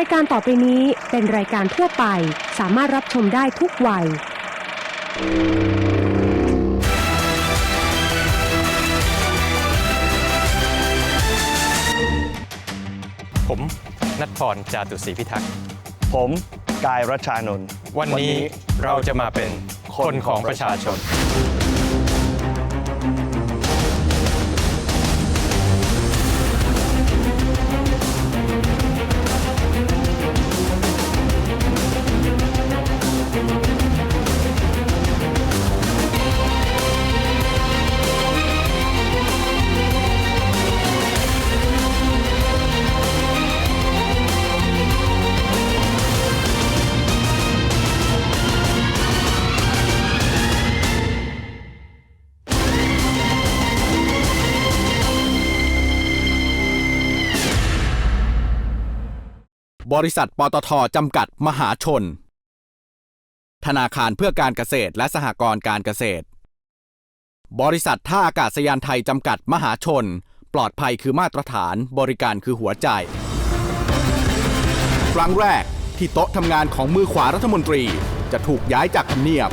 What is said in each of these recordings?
ายการต่อไปนี้เป็นรายการทั่วไป สามารถรับชมได้ทุกวัย ผมนัทพรจาตุศรีพิทักษ์ ผมกายรัชชานนท์วันนี้เราจะมาเป็นคนของประชาชน ริษัทปตทจำกัดมหาชน ธนาคารเพื่อการเกษตรและสหกรณ์การเกษตร บริษัทท่าอากาศยานไทยจำกัดมหาชน ปลอดภัยคือมาตรฐาน บริการคือหัวใจ ครั้งแรกที่โต๊ะทำงานของมือขวารัฐมนตรีจะถูกย้ายจากทำเนียบ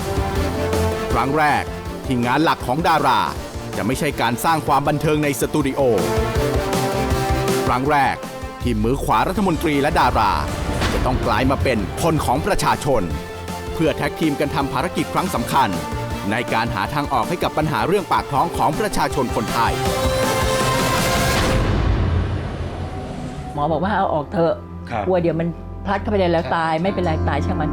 ครั้งแรกที่งานหลักของดารา จะไม่ใช่การสร้างความบันเทิงในสตูดิโอ ครั้งแรก ที่มือขวารัฐมนตรีและดารา จะต้องกลายมาเป็นคนของประชาชน เพื่อแท็กทีมกันทำภารกิจครั้งสำคัญ ในการหาทางออกให้กับปัญหาเรื่องปากท้องของประชาชนคนไทย หมอบอกว่าเอาออกเถอะครับ กลัวเดี๋ยวมันพลัดเข้าไปในแล้วตายไม่เป็นไรตายช่างมัน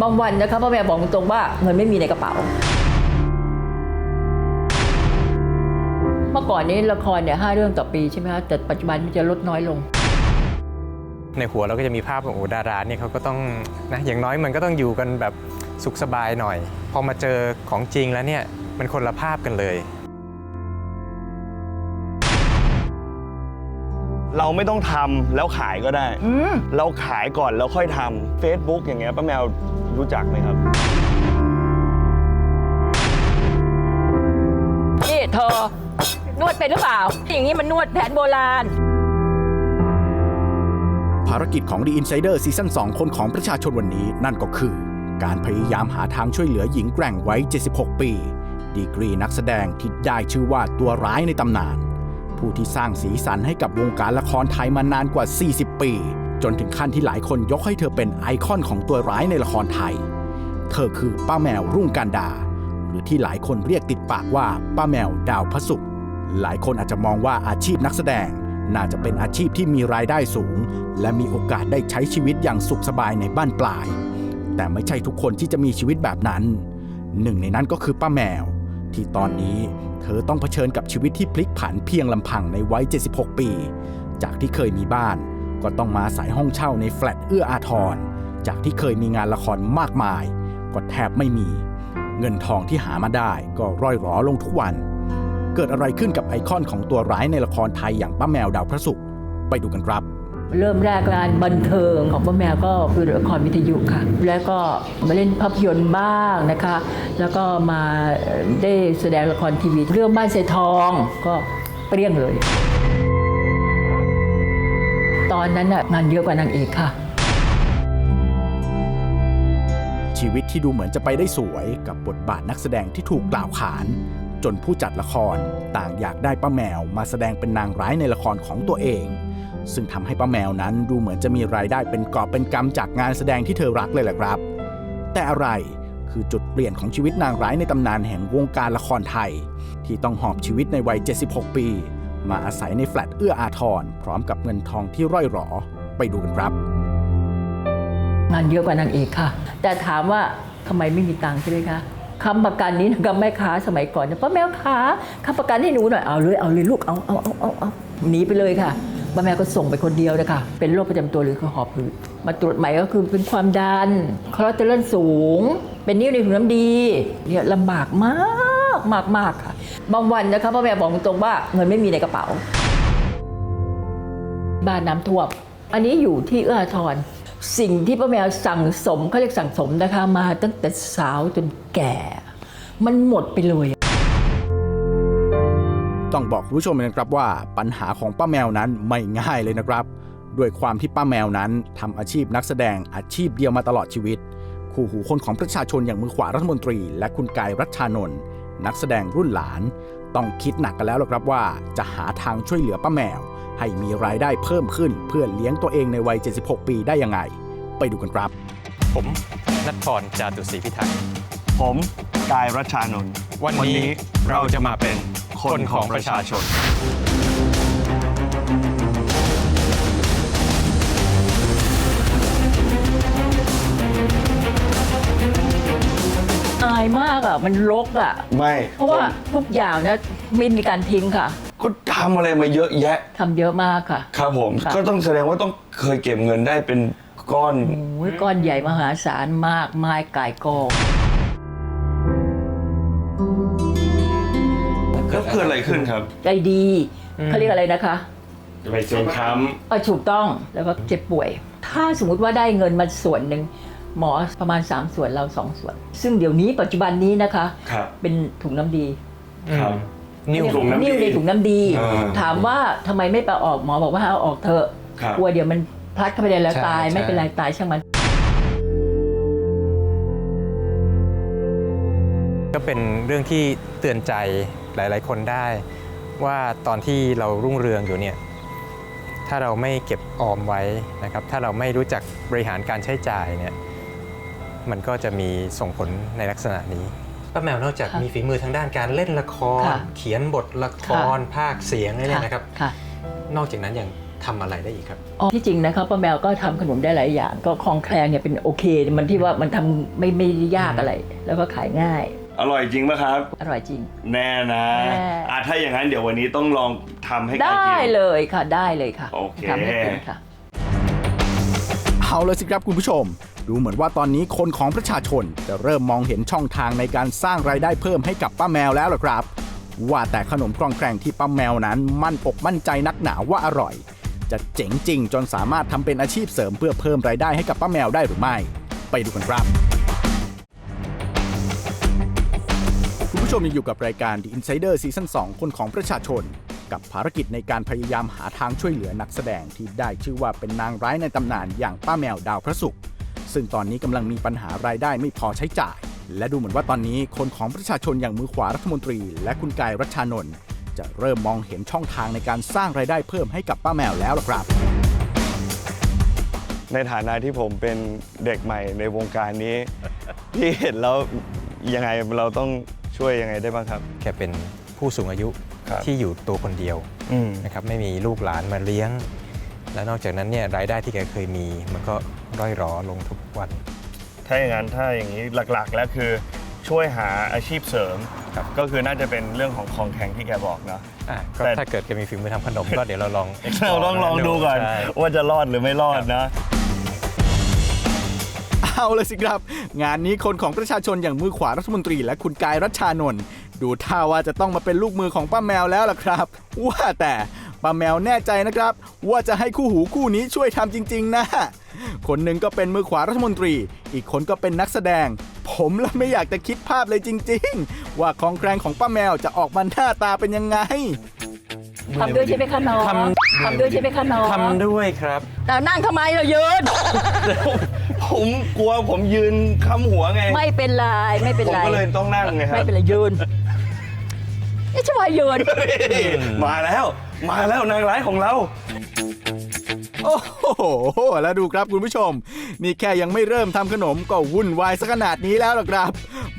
บางวันนะคะพ่อแม่บอกตรงๆว่าเงินไม่มีในกระเป๋า มื่อก่อนนี้ละครเนี่ยห้าเรื่องต่อปีใช่ไหมคะแต่ปัจจุบันมันจะลดน้อยลง ในหัวเราก็จะมีภาพของโอ้ดาราเนี่ยเขาก็ต้องนะอย่างน้อยมันก็ต้องอยู่กันแบบสุขสบายหน่อย พอมาเจอของจริงแล้วเนี่ยมันคนละภาพกันเลย เราไม่ต้องทำแล้วขายก็ได้อืมเราขายก่อนแล้วค่อยทำ Facebook อย่างเงี้ยป้าแมวรู้จักไหมครับ นี่เธอน วดเป็นหรือเปล่า อย่างนี้มันนวดแผนโบราณ ภารกิจของ The Insider ซีซั่น2 คนของประชาชนวันนี้นั่นก็คือ การพยายามหาทางช่วยเหลือหญิงแกร่งไว้ 76 ปี ดีกรีนักแสดงที่ได้ชื่อว่าตัวร้ายในตำนาน ผู้ที่สร้างสีสันให้กับวงการละครไทยมานานกว่า 40 ปี จนถึงขั้นที่หลายคนยกให้เธอเป็นไอคอนของตัวร้ายในละครไทย เธอคือป้าแมวรุ่งการดา หรือที่หลายคนเรียกติดปากว่าป้าแมวดาวพระศุกร์ หลายคนอาจจะมองว่าอาชีพนักแสดง น่าจะเป็นอาชีพที่มีรายได้สูง และมีโอกาสได้ใช้ชีวิตอย่างสุขสบายในบ้านปลาย แต่ไม่ใช่ทุกคนที่จะมีชีวิตแบบนั้น หนึ่งในนั้นก็คือป้าแมว ที่ตอนนี้เธอต้องเผชิญกับชีวิตที่พลิกผันเพียงลำพังในวัย 76 ปี จากที่เคยมีบ้าน ก็ต้องมาอายห้องเช่าในแฟลตเอื้ออาทร จากที่เคยมีงานละครมากมาย ก็แทบไม่มี เงินทองที่หามาได้ก็ร่อยหรอลงทุกวัน เกิดอะไรขึ้นกับไอคอนของตัวร้ายในละครไทยอย่างป้าแมวดาวพระศุกร์ไปดูกันครับเริ่มแรกงานบันเทิงของป้าแมวก็คือละครวิทยุค่ะ แล้วก็มาเล่นภาพยนตร์บ้างนะคะ แล้วก็มาได้แสดงละครทีวี เรื่องบ้านเสทองก็เปรี้ยงเลย ตอนนั้นน่ะงานเยอะกว่านางเอกค่ะ ชีวิตที่ดูเหมือนจะไปได้สวยกับบทบาทนักแสดงที่ถูกกล่าวขาน จนผู้จัดละครต่างอยากได้ป้าแมวมาแสดงเป็นนางร้ายในละครของตัวเอง ซึ่งทำให้ป้าแมวนั้นดูเหมือนจะมีรายได้เป็นกอบเป็นกำจากงานแสดงที่เธอรักเลยแหละครับ แต่อะไรคือจุดเปลี่ยนของชีวิตนางร้ายในตำนานแห่งวงการละครไทย ที่ต้องหอบชีวิตในวัย 76 ปี มาอาศัยในแฟลตเอื้ออาทรพร้อมกับเงินทองที่ร่อยหรอ ไปดูกันครับ งานเยอะกว่านางเอกค่ะ แต่ถามว่าทำไมไม่มีตังค์ใช่ไหมคะ คำประกันนี้กับแม่ค้าสมัยก่อนเนี่ยป้าแมวขาคำประกันให้หนูหน่อยเอาเลยเอาเลยลูกเอาเอาเอาเอาเอาหนีไปเลยค่ะป้าแมวก็ส่งไปคนเดียวเลยค่ะเป็นโรคประจำตัวหรือคือหอบหืดมาตรวจใหม่ก็คือเป็นความดันคอเลสเตอรอลสูง เป็นนิ้วในถุงน้ำดีเนี่ยลำบากมากมากมากค่ะบางวันนะคะป้าแมวบอกตรงๆว่าเงินไม่มีในกระเป๋า บ้านน้ำท่วมอันนี้อยู่ที่เอื้ออาทร สิ่งที่ป้าแมวสั่งสมเขาเรียกสั่งสมนะคะมาตั้งแต่สาวจนแก่ มันหมดไปเลย ต้องบอกคุณผู้ชมนะครับว่าปัญหาของป้าแมวนั้นไม่ง่ายเลยนะครับ ด้วยความที่ป้าแมวนั้นทำอาชีพนักแสดงอาชีพเดียวมาตลอดชีวิต คู่หูคนของประชาชนอย่างมือขวารัฐมนตรี และคุณกายรัชชานนท์นักแสดงรุ่นหลาน ต้องคิดหนักกันแล้วล่ะครับว่า จะหาทางช่วยเหลือป้าแมว ให้มีรายได้เพิ่มขึ้นเพื่อเลี้ยงตัวเองในวัย 76 ปีได้ยังไง ไปดูกันครับ ผมนัทพรจาตุศรีพิทักษ์ผมกายรัชชานนท์วันนี้เราจะมาเป็นคนของประชาชน อายมากอะ มันรกอะ ไม่ เพราะว่าทุกอย่างนะไม่มีการทิ้งค่ะ ก็ทำอะไรมาเยอะแยะ ทำเยอะมากค่ะ ครับผม ค่ะ ก็ต้องแสดงว่าต้องเคยเก็บเงินได้เป็นก้อน โอ้ยก้อนใหญ่มหาศาลมากไม้ไก่กองแล้วเกิดอะไรขึ้นครับ ใจดีเขาเรียกอะไรนะคะจะไปจนค้เออถูกต้องแล้วก็เจ็บป่วย ถ้าสมมุติว่าได้เงินมาส่วนหนึ่ง หมอประมาณ 3 ส่วนเรา 2 ส่วน ซึ่งเดี๋ยวนี้ปัจจุบันนี้นะคะำครับ เป็นถุงน้ำดี ครับ นิ้วถุงน้ำดีนิ้วในถุงน้ำดี อ่าถามว่าทำไมไม่ไปออกหมอบอกว่าเอาออกเถอะครับ กลัวเดี๋ยวมันพลัดเข้าไปในแล้วใช่ตายใช่ไม่เป็นไรตายช่างมัน ก็เป็นเรื่องที่เตือนใจหลาย ๆ คนได้ ว่าตอนที่เรารุ่งเรืองอยู่เนี่ยถ้าเราไม่เก็บออมไว้นะครับ ถ้าเราไม่รู้จักบริหารการใช้จ่ายเนี่ยมันก็จะมีส่งผลในลักษณะนี้ ป้าแมวนอกจากค่ะมีฝีมือทางด้านการเล่นละคร ค่ะเขียนบทละคร ภาคเสียงอะไรเนี่ยนะครับ ค่ะ นอกจากนั้นยังทำอะไรได้อีกครับ อ๋อที่จริงนะครับป้าแมวก็ทำขนมได้หลายอย่าง ก็คลองแคลงเนี่ยเป็นโอเค มันที่ว่ามันทำไม่ไม่ได้ยากอะไร แล้วก็ขายง่าย อร่อยจริงไหมครับ อร่อยจริง แน่นะแน่ อะถ้าอย่างนั้นเดี๋ยววันนี้ต้องลองทำให้กายได้กิน เลยค่ะได้เลยค่ะโอเค ทำให้กินค่ะ เอาเลยสิครับคุณผู้ชม ดูเหมือนว่าตอนนี้คนของประชาชนจะเริ่มมองเห็นช่องทางในการสร้างรายได้เพิ่มให้กับป้าแมวแล้วล่ะครับ ว่าแต่ขนมกรองแกรงที่ป้าแมวนั้นมั่นอกมั่นใจนักหนาว่าอร่อย จะเจ๋งจริงจนสามารถทำเป็นอาชีพเสริมเพื่อเพิ่มรายได้ให้กับป้าแมวได้หรือไม่ ไปดูกันครับคุณผู้ชมยังอยู่กับรายการ The Insider Season 2คนของประชาชน กับภารกิจในการพยายามหาทางช่วยเหลือนักแสดงที่ได้ชื่อว่าเป็นนางร้ายในตำนานอย่างป้าแมวดาวพระศุกร์ ซึ่งตอนนี้กำลังมีปัญหารายได้ไม่พอใช้จ่าย และดูเหมือนว่าตอนนี้คนของประชาชนอย่างมือขวารัฐมนตรี และคุณกายรัชชานนท์จะเริ่มมองเห็นช่องทางในการสร้างรายได้เพิ่มให้กับป้าแมวแล้วล่ะครับ ในฐานะที่ผมเป็นเด็กใหม่ในวงการนี้ ที่เห็นแล้วยังไงเราต้องช่วยยังไงได้บ้างครับแค่เป็นผู้สูงอายุครับที่อยู่ตัวคนเดียวอืม นะครับไม่มีลูกหลานมาเลี้ยง และนอกจากนั้นเนี่ยรายได้ที่แกเคยมี มันก็ร่อยหรอลงทุกวัน ถ้าอย่างนั้นถ้าอย่างนี้หลักๆ แล้วคือช่วยหาอาชีพเสริม ครับ ก็คือน่าจะเป็นเรื่องของของแข็งที่แกบอกเนาะ อะก็แต่ ถ้าเกิดแกมีฝีมือทำขนม ก็เดี๋ยวเราลอง เราต้องลองดูก่อนใช่ ว่าจะรอดหรือไม่รอดนะ เอาเลยสิครับ งานนี้คนของประชาชนอย่างมือขวารัฐมนตรีและคุณกายรัชชานนท์ดูท่าว่าจะต้องมาเป็นลูกมือของป้าแมวแล้วล่ะครับ ว่าแต่ ป้าแมวแน่ใจนะครับ ว่าจะให้คู่หูคู่นี้ช่วยทำจริง ๆ นะ คนหนึ่งก็เป็นมือขวารัฐมนตรี อีกคนก็เป็นนักแสดง ผมละไม่อยากจะคิดภาพเลยจริง ๆ ว่าของแกรงของป้าแมวจะออกมาหน้าตาเป็นยังไง ทำด้วยใช่ไหมคะน้องทำ ทำด้วยใช่ไหมคะน้องทำด้วยครับ แต่นั่งทำไมเรายืนผมกลัวผมยืนค้ำหัวไง ไม่เป็นไรไม่เป็นผมไรก็เลยต้องนั่งไงครัไม่บเป็นไรยืนนี่ชวายยืน มาแล้ว มาแล้วนางร้ายของเรา โอ้โห แล้วดูครับคุณผู้ชม นี่แค่ยังไม่เริ่มทำขนมก็วุ่นวายซะขนาดนี้แล้วล่ะครับ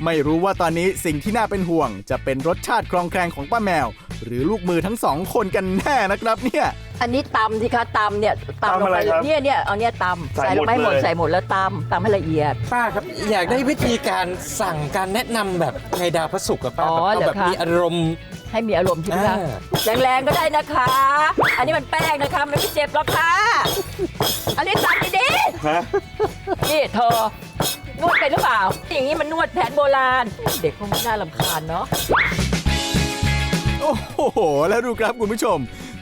ไม่รู้ว่าตอนนี้สิ่งที่น่าเป็นห่วง จะเป็นรสชาติคลองแคลงของป้าแมว หรือลูกมือทั้งสองคนกันแน่นะครับเนี่ย อันนี้ตำสิคะตำเนี่ยตำลตำงอะไรไปครับเนี่ยเนี่ยเอาเนี่ยตำใส่ใส่ลงไปหหมมดดเลย ใส่หมดแล้วตำตำให้ละเอียด ป้าครับ อยากได้วิธีการสั่งการแนะนำแบบในดาวพระศุกร์กับป้าอ๋อแบบเหรอแบบคะ มีอารมณ์ ให้มีอารมณ์ใช่ไหมคะอ่าแรงๆก็ได้นะคะ อันนี้มันแป้งนะคะมันไม่เจ็บหรอกค่ะอันนี้ตัดดีฮะๆนี่เธอนวดไปหรือเปล่า อย่างนี้มันนวดแผนโบราณ เด็กคงไม่น่ารำคาญเนาะ โอ้โห แล้วดูครับคุณผู้ชม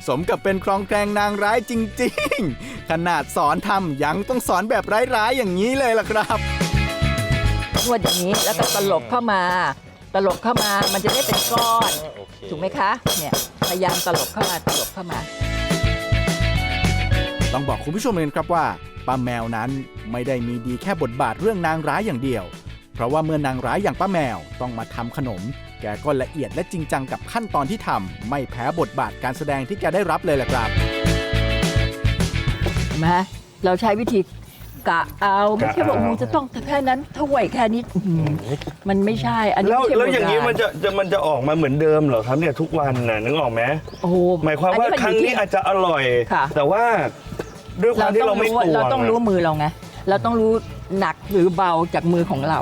สมกับเป็นคลองแคลงนางร้ายจริง ๆ ขนาดสอนทำยังต้องสอนแบบร้ายๆอย่างนี้เลยล่ะครับ นวดอย่างนี้แล้วก็ตลบเข้ามา ตลบเข้ามามันจะได้เป็นก้อนโอเคถูกไหมคะเนี่ยพยายามตลบเข้ามาตลบเข้ามา ต้องบอกคุณผู้ชมเลยนะครับว่าป้าแมวนั้นไม่ได้มีดีแค่บทบาทเรื่องนางร้ายอย่างเดียว เพราะว่าเมื่อนางร้ายอย่างป้าแมวต้องมาทำขนม แกก็ละเอียดและจริงจังกับขั้นตอนที่ทำไม่แพ้บทบาทการแสดงที่แกได้รับเลยแหละครับ เห็นไหมเราใช้วิธี กะเอาไม่ใช่กะเอาบอกมูจะต้องแค่นั้นถ้วยแค่นี้อื้อหือมันไม่ใช่ อันนี้แล้วไม่ใช่แล้วอย่างนี้โบรณมันจะจะมันจะออกมาเหมือนเดิมเหรอครับเนี่ยทุกวันน่ะนึกออกไหมโอ้โหหมายความว่าอัครั้งอยู่นี้ที่ อาจจะอร่อย ค่ะ แต่ว่าด้วยความที่เราไม่ว่าตวงเราต้องรู้อะมือเราไง เราต้องรู้หนักหรือเบาจากมือของเรา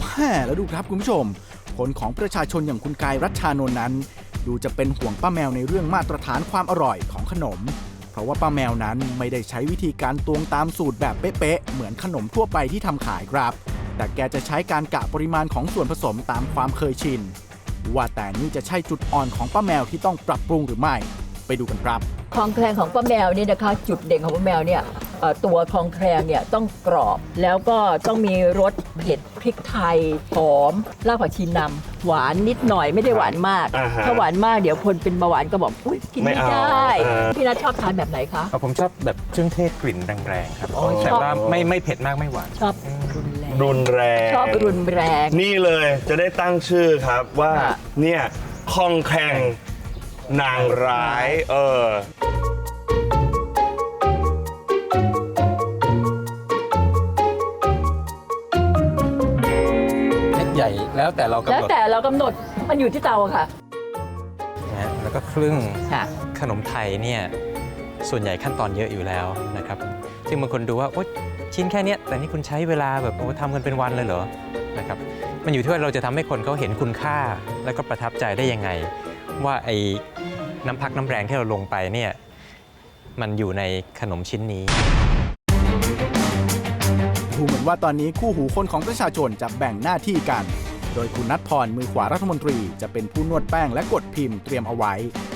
แม่แล้วดูครับคุณผู้ชม ผลของประชาชนอย่างคุณกายรัชชานนท์นั้น ดูจะเป็นห่วงป้าแมวในเรื่องมาตรฐานความอร่อยของขนม เพราะว่าป้าแมวนั้นไม่ได้ใช้วิธีการตวงตามสูตรแบบเป๊ะๆเหมือนขนมทั่วไปที่ทำขายครับ แต่แกจะใช้การกะปริมาณของส่วนผสมตามความเคยชิน ว่าแต่นี่จะใช่จุดอ่อนของป้าแมวที่ต้องปรับปรุงหรือไม่ ไปดูกันครับ ของแคลงของป้าแมวนี่นะคะ จุดเด่นของป้าแมวเนี่ย เอ่อตัวคลองแคลงเนี่ยต้องกรอบ แล้วก็ต้องมีรสเผ็ดพริกไทยหอมรากผักชีนำหวานนิดหน่อยไม่ได้หวานมาก อ่าฮะถ้าหวานมากเดี๋ยวคนเป็นเบาหวานก็บอกอุ้ยกินไม่ไม่เอาได้อ่า พี่นัทชอบทานแบบไหนคะ เอาผมชอบแบบเครื่องเทศกลิ่นแรงๆครับอ๋อแต่ชอบ ว่าไม่ไม่เผ็ดมากไม่หวาน ชอบรุนแรงรุนแรง ชอบรุนแรง นี่เลยจะได้ตั้งชื่อครับว่าค่ะ เนี่ยคองแข่งนางร้าย เออ หญ่แล้วแต่เรากำแล้วหนดแต่เรากำหนดมันอยู่ที่เตาอะค่ะ นะฮะแล้วก็ครึ่ง ค่ะ ขนมไทยเนี่ยส่วนใหญ่ขั้นตอนเยอะอยู่แล้วนะครับ ซึ่งบางคนดูว่าโอ๊ยชิ้นแค่เนี้ยแต่นี่คุณใช้เวลาแบบโอ้ทำกันเป็นวันเลยเหรอนะครับมันอยู่ที่ว่าเราจะทำให้คนเขาเห็นคุณค่า แล้วก็ประทับใจได้ยังไง ว่าไอ้น้ำพักน้ำแรงที่เราลงไปเนี่ยมันอยู่ในขนมชิ้นนี้ ดูเหมือนว่าตอนนี้คู่หูคนของประชาชนจะแบ่งหน้าที่กัน โดยคุณนัทพรมือขวารัฐมนตรีจะเป็นผู้นวดแป้งและกดพิมพ์เตรียมเอาไว้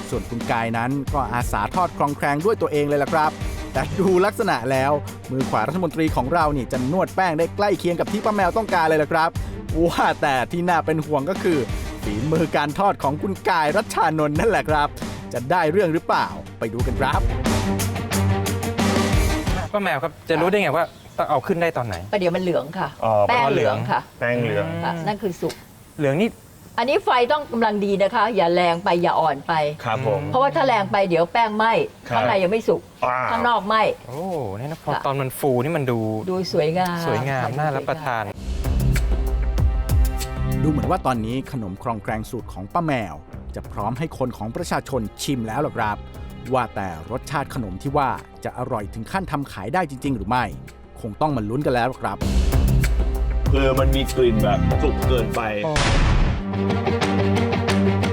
ส่วนคุณกายนั้นก็อาสาทอดคลองแครงด้วยตัวเองเลยล่ะครับ แต่ดูลักษณะแล้ว มือขวารัฐมนตรีของเรานี่จะนวดแป้งได้ใกล้เคียงกับที่ป้าแมวต้องการเลยล่ะครับว่าแต่ที่น่าเป็นห่วงก็คือฝีมือการทอดของคุณกายรัชชานนท์นั่นแหละครับ จะได้เรื่องหรือเปล่าไปดูกันครับป้าแมวครับจะรู้ได้ไงว่า ต้องเอาขึ้นได้ตอนไหน ประเดี๋ยวมันเหลืองค่ะ อ๋อ แป้งเหลืองค่ะแป้งเหลือง ค่ะ นั่นคือสุก เหลืองนี่อันนี้ไฟต้องกำลังดีนะคะ อย่าแรงไปอย่าอ่อนไป ครับผม เพราะว่าถ้าแรงไปเดี๋ยวแป้งไหม้ครับ ข้างในยังไม่สุกว้าวข้างนอกไหม้ โอ้นี่นะพอค่ะ ตอนมันฟูนี่มันดูดูสวยงามสวยงามน่ารับประทาน ดูเหมือนว่าตอนนี้ขนมครองแกรงสูตรของป้าแมว จะพร้อมให้คนของประชาชนชิมแล้วหรอครับ ว่าแต่รสชาติขนมที่ว่าจะอร่อยถึงขั้นทำขายได้จริง ๆ หรือไม่ค งต้องมาลุ้นกันแล้วครับ คือมันมีกลิ่นแบบสุกเกินไป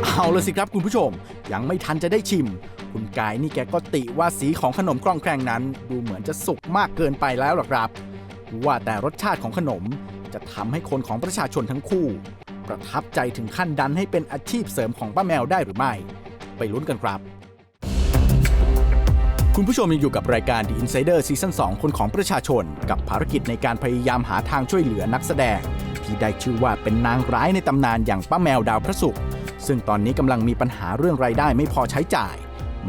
เอาเลยสิครับคุณผู้ชม ยังไม่ทันจะได้ชิม คุณกายนี่แกก็ติว่าสีของขนมกรองแครงนั้น ดูเหมือนจะสุกมากเกินไปแล้วหรอครับ ว่าแต่รสชาติของขนมจะทำให้คนของประชาชนทั้งคู่ ประทับใจถึงขั้นดันให้เป็นอาชีพเสริมของป้าแมวได้หรือไม่ ไปลุ้นกันครับ คุณผู้ชมยังอยู่กับรายการ The Insider Season 2คนของประชาชน กับภารกิจในการพยายามหาทางช่วยเหลือนักแสดง ที่ได้ชื่อว่าเป็นนางร้ายในตำนานอย่างป้าแมวดาวพระศุกร์ซึ่งตอนนี้กำลังมีปัญหาเรื่องรายได้ไม่พอใช้จ่าย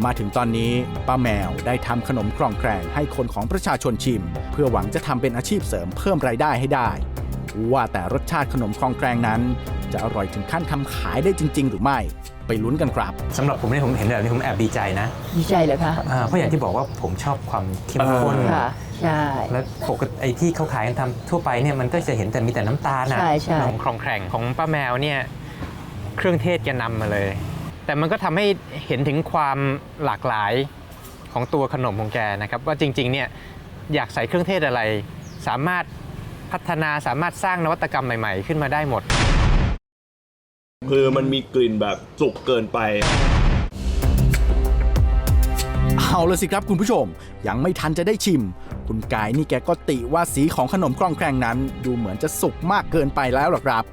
มาถึงตอนนี้ป้าแมวได้ทำขนมครองแครงให้คนของประชาชนชิม เพื่อหวังจะทำเป็นอาชีพเสริมเพิ่มรายได้ให้ได้ ว่าแต่รสชาติขนมครองแครงนั้น จะอร่อยถึงขั้นทำขายได้จริง ๆ หรือไม่ ไปลุ้นกันครับ สำหรับผมเนี่ยผมเห็นแบบนี้ผมแอบดีใจนะดีใจเลยค่ะอ่าเพราะอย่างที่บอกว่าผมชอบความเข้มข้นค่ะ ใช่ และปกติไอ้ที่เขาขายกันทำทั่วไปเนี่ยมันก็จะเห็นแต่มีแต่น้ำตาลนะใช่ใช่ของครองแคร่งของป้าแมวเนี่ยเครื่องเทศแกนำมาเลย แต่มันก็ทำให้เห็นถึงความหลากหลายของตัวขนมของแกนะครับ ว่าจริงๆเนี่ยอยากใส่เครื่องเทศอะไร สามารถพัฒนาสามารถสร้างนวัตกรรมใหม่ ๆ ขึ้นมาได้หมด คือมันมีกลิ่นแบบสุกเกินไป เอาเลยสิครับคุณผู้ชม ยังไม่ทันจะได้ชิม คุณกายนี่แกก็ติว่าสีของขนมกรองแครงนั้น ดูเหมือนจะสุกมากเกินไปแล้วหรอครับ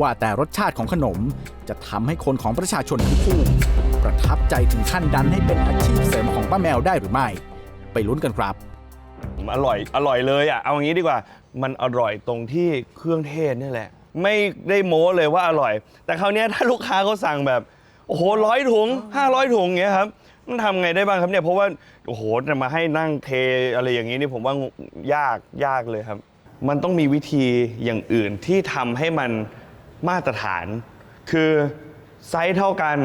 ว่าแต่รสชาติของขนมจะทำให้คนของประชาชนทั้งคู่ประทับใจถึงขั้นดันให้เป็นอาชีพเสริมของป้าแมวได้หรือไม่ ไปลุ้นกันครับอร่อยอร่อยเลยอะเอางี้ดีกว่า มันอร่อยตรงที่เครื่องเทศนี่แหละ ไม่ได้โม้เลยว่าอร่อย แต่คราวเนี้ยถ้าลูกค้าเขาสั่งแบบ โอ้โหร้อยถุง500ถุงเงี้ยครับมันทำไงได้บ้างครับเนี่ยเพราะว่าโอ้โหจะมาให้นั่งเทอะไรอย่างนี้นี่ผมว่ายากยากเลยครับ มันต้องมีวิธีอย่างอื่นที่ทำให้มันมาตรฐาน คือไซส์เท่ากัน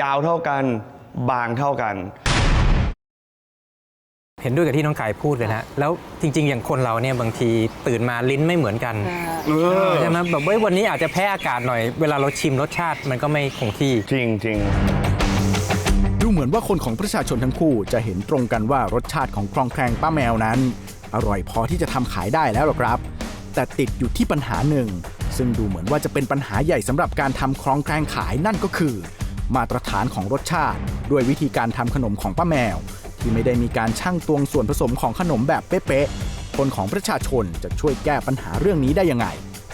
ยาวเท่ากัน บางเท่ากัน เห็นด้วยกับที่น้องกายพูดเลยนะ แล้วจริง ๆ อย่างคนเราเนี่ยบางทีตื่นมาลิ้นไม่เหมือนกันใช่ไหมแบบเว้ยวันนี้อาจจะแพ้อากาศหน่อย เวลาเราชิมรสชาติมันก็ไม่คงที่ จริงจริงดูเหมือนว่าคนของประชาชนทั้งคู่จะเห็นตรงกันว่ารสชาติของคลองแครงป้าแมวนั้น อร่อยพอที่จะทำขายได้แล้วหรอครับ แต่ติดอยู่ที่ปัญหาหนึ่ง ซึ่งดูเหมือนว่าจะเป็นปัญหาใหญ่สำหรับการทำคลองแครงขายนั่นก็คือ มาตรฐานของรสชาติ ด้วยวิธีการทำขนมของป้าแมว ที่ไม่ได้มีการชั่งตวงส่วนผสมของขนมแบบเป๊ะๆคนของประชาชนจะช่วยแก้ปัญหาเรื่องนี้ได้ยังไง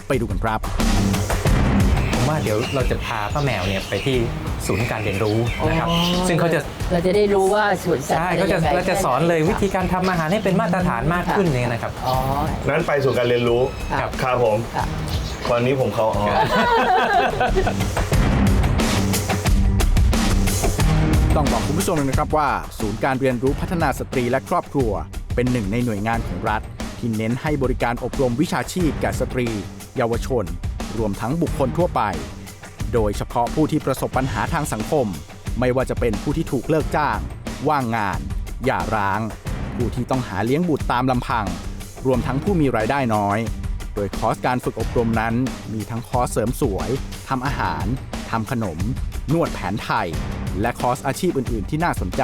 ไปดูกันครับ ผมว่าเดี๋ยวเราจะพาป้าแมวเนี่ยไปที่ศูนย์การเรียนรู้นะครับซึ่งเขาจะเราจะได้รู้ว่าส่วนสัตว์ใช่เขาจะป็นยังไงเราจะสอนเลยวิธีการทำอาหารให้เป็นมาตรฐานมากขึ้นเนี่ยนะครับ อ๋อ นั้นไปสู่การเรียนรู้ ครับ ครับผมค่ะตอนนี้ผมเขาอ๋อ ต้องบอกคุณผู้ชมนะครับว่า ศูนย์การเรียนรู้พัฒนาสตรีและครอบครัว เป็นหนึ่งในหน่วยงานของรัฐ ที่เน้นให้บริการอบรมวิชาชีพแก่สตรี เยาวชน รวมทั้งบุคคลทั่วไป โดยเฉพาะผู้ที่ประสบปัญหาทางสังคม ไม่ว่าจะเป็นผู้ที่ถูกเลิกจ้าง ว่างงาน หย่าร้าง ผู้ที่ต้องหาเลี้ยงบุตรตามลำพัง รวมทั้งผู้มีรายได้น้อย โดยคอร์สการฝึกอบรมนั้น มีทั้งคอร์สเสริมสวยทำอาหารทำขนม นวดแผนไทย และคอร์สอาชีพอื่น ๆ ที่น่าสนใจ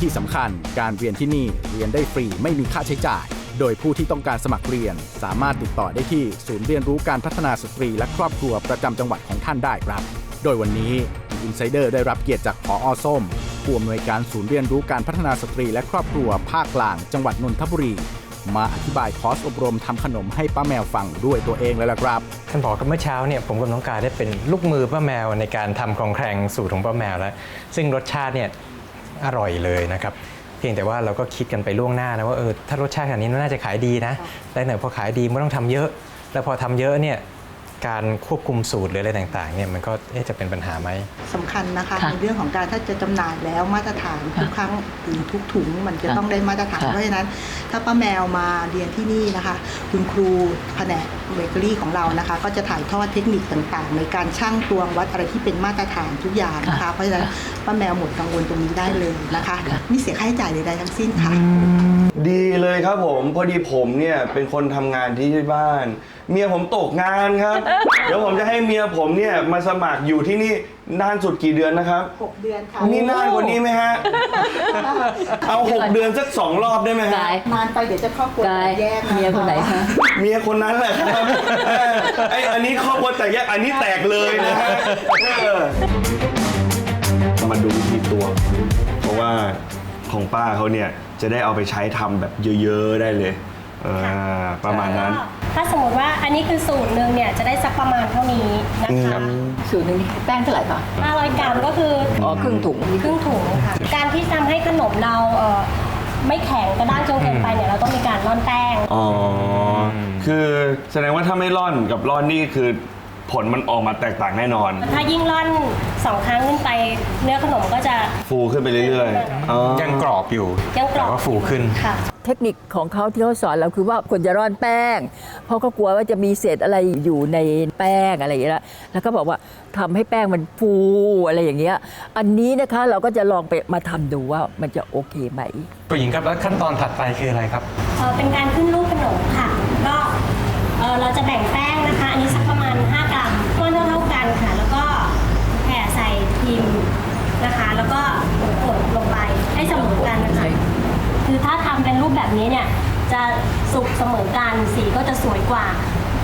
ที่สำคัญการเรียนที่นี่เรียนได้ฟรีไม่มีค่าใช้จ่าย โดยผู้ที่ต้องการสมัครเรียน สามารถติดต่อได้ที่ศูนย์เรียนรู้การพัฒนาสตรีและครอบครัวประจำจังหวัดของท่านได้ครับ โดยวันนี้อินไซเดอร์ได้รับเกียรติจากพออส้มผู้อำนวยการศูนย์เรียนรู้การพัฒนาสตรีและครอบครัวภาคกลาง จังหวัดนนทบุรี มาอธิบายคอร์สอบรมทำขนมให้ป้าแมวฟังด้วยตัวเองเลยล่ะครับท่านบอกกับเมื่อเช้าเนี่ยผมกับน้องกายได้เป็นลูกมือป้าแมวในการทำคลองแครงสูตรของป้าแมวแล้ว ซึ่งรสชาติเนี่ยอร่อยเลยนะครับ เพียงแต่ว่าเราก็คิดกันไปล่วงหน้านะว่าเออถ้ารสชาติขนาดนี้น่าจะขายดีนะ แต่เนี่ยพอขายดีไม่ต้องทำเยอะ แล้วพอทำเยอะเนี่ย การควบคุมสูตรหรืออะไรต่างๆเนี่ยมันก็เอ๊ะจะเป็นปัญหาไหม สำคัญนะคะค่ะในเรื่องของการถ้าจะจำหน่ายแล้วมาตรฐานทุกครั้งหรือทุกถุงมันจะค่ะต้องได้มาตรฐานค่ะเพราะฉะนั้น ถ้าป้าแมวมาเรียนที่นี่นะคะ คุณครูแผนกเบเกอรี่ของเรานะคะ ก็จะถ่ายทอดเทคนิคต่างๆ ในการชั่งตวงวัดอะไรที่เป็นมาตรฐานทุกอย่างนะคะเพราะฉะนั้นป้าแมวหมดกังวลตรงนี้ได้เลยนะคะไม่เสียค่าใช้จ่ายใดๆทั้งสิ้นค่ะ ดีเลยครับผมพอดีผมเนี่ยเป็นคนทำงานที่บ้าน เมียผมตกงานครับ เดี๋ยวผมจะให้เมียผมเนี่ยมาสมัครอยู่ที่นี่นานสุดกี่เดือนนะครับ6เดือนค่ะมีนานกว่านี้ไหมฮะ เอา 6 เดือนสักสองรอบได้ไหมฮะ กายนานไปเดี๋ยวจะครอบครัวกายแยกเมียคนไหนคะ เมียคนนั้นแหละครับเออไออันนี้ครอบครัวแตกแยกอันนี้แตกเลยนะฮะเออมาดูวิธีตวงเพราะว่า ของป้าเขาเนี่ยจะได้เอาไปใช้ทำแบบเยอะๆได้เลยเออประมาณนั้น ถ้าสมมติว่าอันนี้คือสูตรหนึ่งเนี่ยจะได้สักประมาณเท่านี้นะคะสูตรหนึ่งนี่แป้งเท่าไหร่คะ500 กรัมก็คืออ๋อครึ่งถุงครึ่งถุงค่ะ การที่ทำให้ขนมเราเอ่อไม่แข็งกระด้างจนเกินไปเนี่ยเราต้องมีการร่อนแป้ง อ๋อ คือแสดงว่าถ้าไม่ร่อนกับร่อนนี่คือ ผลมันออกมาแตกต่างแน่นอน ถ้ายิ่งร่อนสองครั้งขึ้นไปเนื้อขนมก็จะ ฟูขึ้นไปเรื่อยๆอ๋อ ยังกรอบอยู่ยังกรแต่อบว่าฟูขึ้น ค่ะ เทคนิคของเขาที่เขาสอนเราคือว่าควรจะร่อนแป้ง เพราะเขากลัวว่าจะมีเศษอะไรอยู่ในแป้งอะไรอย่างเงี้ยแล้วก็บอกว่าทำให้แป้งมันฟูอะไรอย่างเงี้ยอันนี้นะคะเราก็จะลองไปมาทำดูว่ามันจะโอเคไหม ผู้หญิงครับแล้วขั้นตอนถัดไปคืออะไรครับ เอ่อเป็นการขึ้นรูปขนมค่ะ ก็เอ่อเราจะแบ่งแป้งนะคะ อันนี้ กันค่ะ แล้วก็แผ่ใส่พิมพ์นะคะ แล้วก็กดลงไปให้เสมอกันนะคะ คือถ้าทำเป็นรูปแบบนี้เนี่ย จะสุกเสมอกันสีก็จะสวยกว่า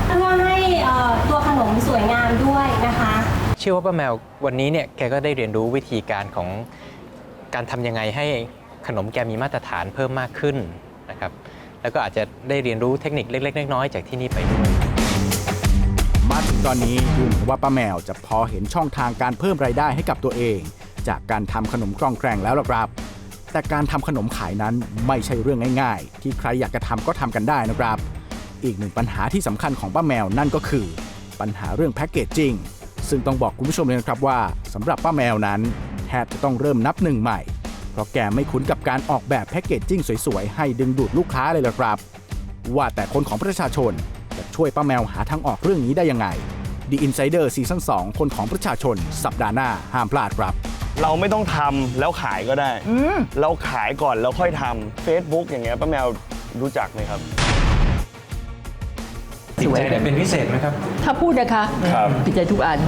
เพื่อให้เอ่อตัวขนมสวยงามด้วยนะคะ เชื่อว่าป้าแมววันนี้เนี่ยแกก็ได้เรียนรู้วิธีการของการทำยังไงให้ขนมแกมีมาตรฐานเพิ่มมากขึ้นนะครับ แล้วก็อาจจะได้เรียนรู้เทคนิคเล็กๆน้อยๆจากที่นี่ไปด้วย มาถึงตอนนี้ดูเหมือนว่าป้าแมวจะพอเห็นช่องทางการเพิ่มรายได้ให้กับตัวเอง จากการทำขนมกล่องแกร่งแล้วล่ะครับ แต่การทำขนมขายนั้นไม่ใช่เรื่องง่ายๆ ที่ใครอยากจะทำก็ทำกันได้นะครับ อีกหนึ่งปัญหาที่สำคัญของป้าแมวนั่นก็คือ ปัญหาเรื่องแพ็กเกจจิ้งซึ่งต้องบอกคุณผู้ชมเลยนะครับว่าสำหรับป้าแมวนั้นแทบจะต้องเริ่มนับหนึ่งใหม่ เพราะแกไม่คุ้นกับการออกแบบแพ็กเกจจิ้งสวยๆ ให้ดึงดูดลูกค้าเลยล่ะครับ ว่าแต่คนของประชาชน ช่วยป้าแมวหาทางออกเรื่องนี้ได้ยังไง The Insider ซีซั่น2คนของประชาชน สัปดาห์หน้าห้ามพลาดครับ เราไม่ต้องทำแล้วขายก็ได้ เราขายก่อนแล้วค่อยทำ Facebook อย่างเงี้ยป้าแมวรู้จักไหมครับ ติดใจอะไรเป็นพิเศษไหมครับ ถ้าพูดนะคะครับ ติดใจทุกอัน